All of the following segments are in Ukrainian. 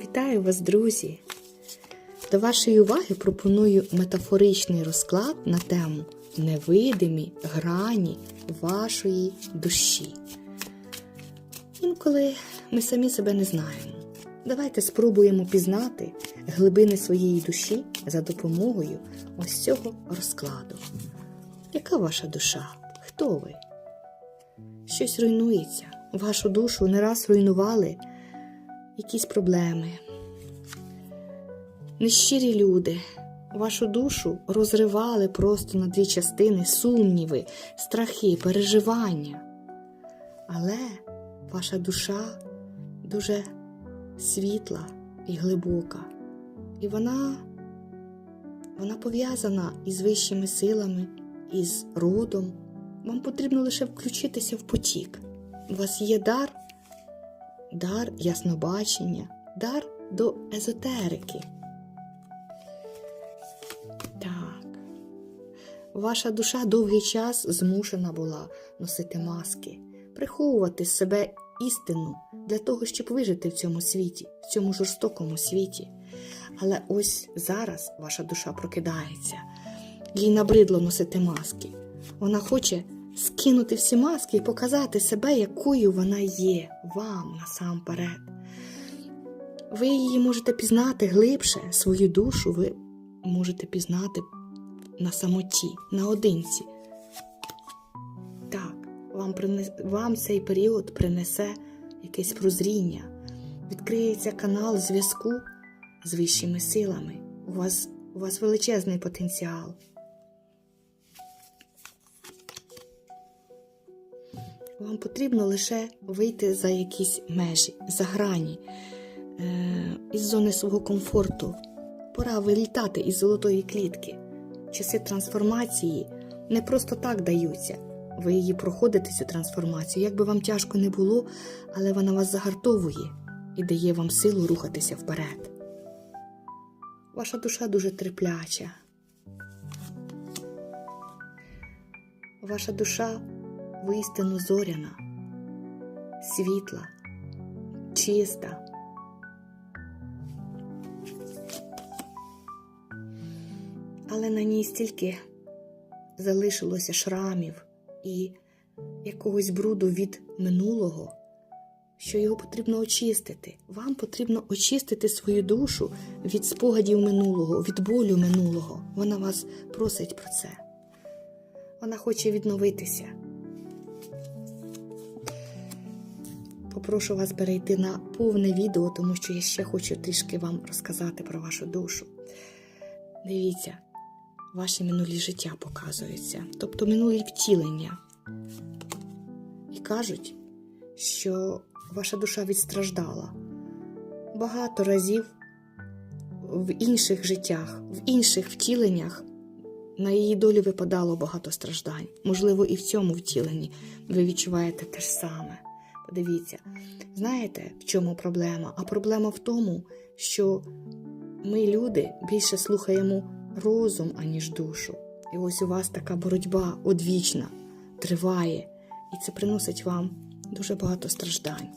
Вітаю вас, друзі! До вашої уваги пропоную метафоричний розклад на тему невидимі грані вашої душі. Інколи ми самі себе не знаємо. Давайте спробуємо пізнати глибини своєї душі за допомогою ось цього розкладу. Яка ваша душа? Хто ви? Щось руйнується. Вашу душу не раз руйнували якісь проблеми. Нещирі люди, вашу душу розривали просто на дві частини сумніви, страхи, переживання. Але ваша душа дуже світла і глибока, і вона, вона пов'язана із вищими силами, із родом. Вам потрібно лише включитися в потік. У вас є дар дар яснобачення, дар до езотерики. Так. Ваша душа довгий час змушена була носити маски, приховувати себе істину для того, щоб вижити в цьому світі, в цьому жорстокому світі. Але ось зараз ваша душа прокидається, їй набридло носити маски. Вона хоче скинути всі маски і показати себе, якою вона є вам насамперед. Ви її можете пізнати глибше, свою душу ви можете пізнати на самоті, наодинці. Так, вам, принес, вам цей період принесе якесь прозріння, відкриється канал зв'язку з вищими силами. У вас, у вас величезний потенціал. Вам потрібно лише вийти за якісь межі, за грані, е, із зони свого комфорту. Пора вилітати із золотої клітки. Часи трансформації не просто так даються. Ви її проходите цю трансформацію, як би вам тяжко не було, але вона вас загартовує і дає вам силу рухатися вперед. Ваша душа дуже терпляча. Ваша душа воістину зоряна, світла, чиста. Але на ній стільки залишилося шрамів і якогось бруду від минулого, що його потрібно очистити. Вам потрібно очистити свою душу від спогадів минулого, від болю минулого. Вона вас просить про це. Вона хоче відновитися. Попрошу вас перейти на повне відео, тому що я ще хочу трішки вам розказати про вашу душу. Дивіться, ваші минулі життя показуються, тобто минулі втілення. І кажуть, що ваша душа відстраждала багато разів в інших життях, в інших втіленнях. На її долю випадало багато страждань. Можливо, і в цьому втіленні ви відчуваєте те ж саме. Подивіться, знаєте, в чому проблема? А проблема в тому, що ми, люди, більше слухаємо розум, аніж душу. І ось у вас така боротьба одвічна, триває, і це приносить вам дуже багато страждань.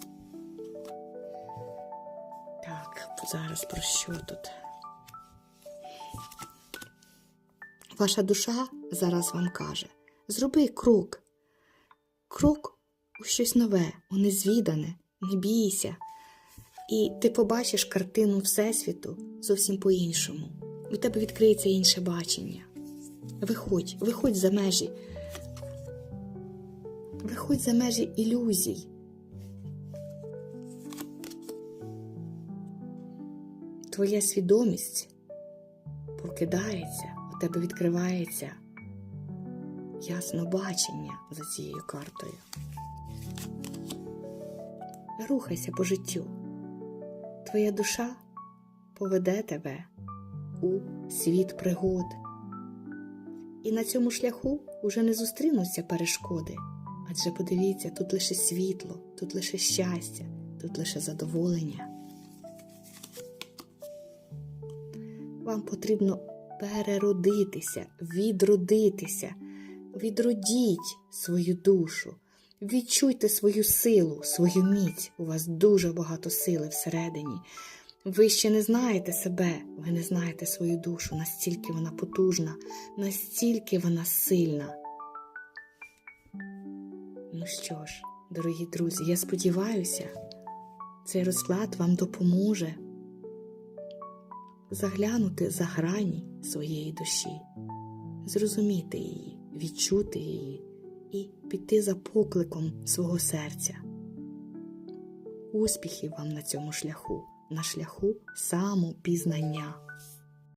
Так, зараз про що тут? Ваша душа зараз вам каже: зроби крок. Крок у щось нове, у незвідане, не бійся. І ти побачиш картину Всесвіту зовсім по-іншому. У тебе відкриється інше бачення. Виходь, виходь за межі. Виходь за межі ілюзій. Твоя свідомість прокидається, у тебе відкривається ясно бачення за цією картою. Рухайся по життю. Твоя душа поведе тебе у світ пригод. І на цьому шляху уже не зустрінуться перешкоди. Адже подивіться, тут лише світло, тут лише щастя, тут лише задоволення. Вам потрібно переродитися, відродитися. Відродіть свою душу, відчуйте свою силу, свою міць. У вас дуже багато сили всередині. Ви ще не знаєте себе, ви не знаєте свою душу, настільки вона потужна, настільки вона сильна. Ну що ж, дорогі друзі, я сподіваюся, цей розклад вам допоможе заглянути за грані своєї душі, зрозуміти її, відчути її і піти за покликом свого серця. Успіхів вам на цьому шляху, на шляху самопізнання.